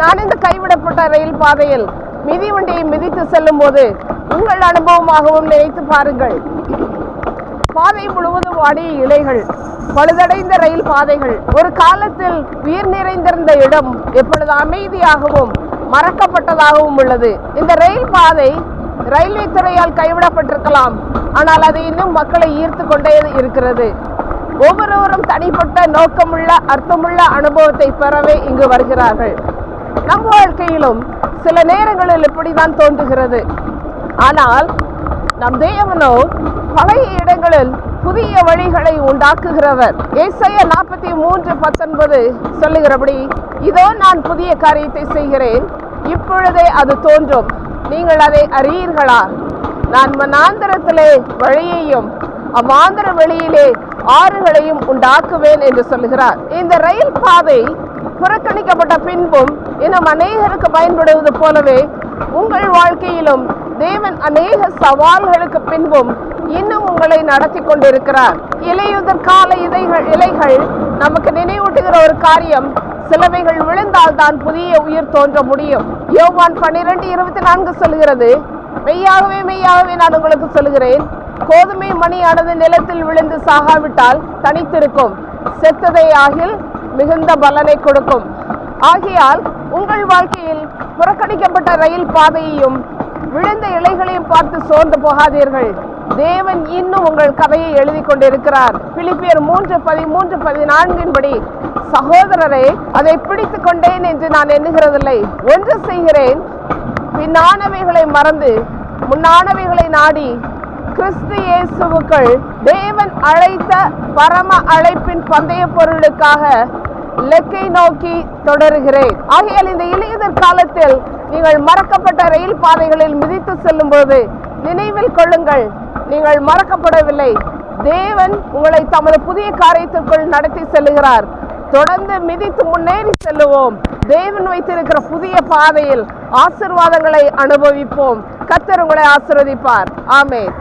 நான் இந்த கைவிடப்பட்ட ரயில் பாதையில் மிதிவண்டியை மிதித்து செல்லும் போது உங்கள் அனுபவமாகவும் நினைத்து பாருங்கள். பாதை முழுவதும் வாடிய இலைகள் பழுதடைந்த ரயில் பாதைகள் ஒரு காலத்தில் உயிர் நிறைந்திருந்த இடம் எப்பொழுது அமைதியாகவும் மறக்கப்பட்டதாகவும் உள்ளது. இந்த ரயில் பாதை ரயில்வே துறையால் கைவிடப்பட்டிருக்கலாம். ஆனால் அது இன்னும் மக்களை ஈர்த்து கொண்டே இருக்கிறது. ஒவ்வொருவரும் தனிப்பட்ட நோக்கமுள்ள அர்த்தமுள்ள அனுபவத்தை பெறவே இங்கு வருகிறார்கள். நம் வாழ்க்கையிலும் சில நேரங்களில் இப்படிதான் தோன்றுகிறது. ஆனால் நம் தேவனோ பழைய இடங்களில் புதிய வழிகளை உண்டாக்குகிறவர். ஏசைய நாற்பத்தி மூன்று பத்தொன்பது சொல்லுகிறபடி இதோ நான் புதிய காரியத்தை செய்கிறேன். இப்பொழுதே அது தோன்றும். நீங்கள் அதை அறியீர்களா? நான் மனாந்திரத்திலே வழியையும் அம்மாந்திர வழியிலே ஆறுகளையும் உண்டாக்குவேன் என்று சொல்லுகிறார். இந்த ரயில் பாதை புறக்கணிக்கப்பட்ட பின்பும் இன்னும் அநேகருக்கு பயன்படுவது போலவே உங்கள் வாழ்க்கையிலும் தேவன் அநேக சவால்களுக்கு பின்பும் இன்னும் உங்களை நடத்தி கொண்டிருக்கிறார். இலையுதற் கால இதைகள் இலைகள் நமக்கு நினைவூட்டுகிற ஒரு காரியம் சிலவைகள் விழுந்தால் தான் புதிய உயிர் தோன்ற முடியும். யோவான் பன்னிரெண்டு இருபத்தி நான்கு சொல்கிறது மெய்யாகவே மெய்யாகவே நான் உங்களுக்கு சொல்கிறேன் கோதுமை மணியானது நிலத்தில் விழுந்து சாகாவிட்டால் தனித்திருக்கும். செத்ததை ஆகில் மிகுந்த பலனை கொடுக்கும். ஆகையால் உங்கள் வாழ்க்கையில் புறக்கணிக்கப்பட்ட ரயில் பாதையையும் விழுந்த இலைகளையும் பார்த்து சோர்ந்து போகாதீர்கள். தேவன் இன்னும் உங்கள் கதையை எழுதி கொண்டிருக்கிறார். பிலிப்பியர் மூன்று பதிமூன்று பதினான்கின்படி சகோதரரே அதை பிடித்து கொண்டேன் என்று நான் எண்ணுகிறதில்லை. ஒன்று செய்கிறேன் பின்னானவைகளை மறந்து முன்னானவைகளை நாடி கிறிஸ்து இயேசுவுக்குள் தேவன் அழைத்த பரம அழைப்பின் பந்தய பொருளுக்காக இலக்கை நோக்கி தொடர்கிறேன். ஆகையால் இந்த இலையுதிர் காலத்தில் நீங்கள் மறக்கப்பட்ட ரயில் பாதைகளில் மிதித்து செல்லும் போது நினைவில் கொள்ளுங்கள் நீங்கள் மறக்கப்படவில்லை. தேவன் உங்களை தமது புதிய காரியத்திற்குள் நடத்தி செல்லுகிறார். தொடர்ந்து மிதித்து முன்னேறி செல்லுவோம். தேவன் வைத்திருக்கிற புதிய பாதையில் ஆசிர்வாதங்களை அனுபவிப்போம். கத்தர் உங்களை ஆசிர்வதிப்பார். ஆமே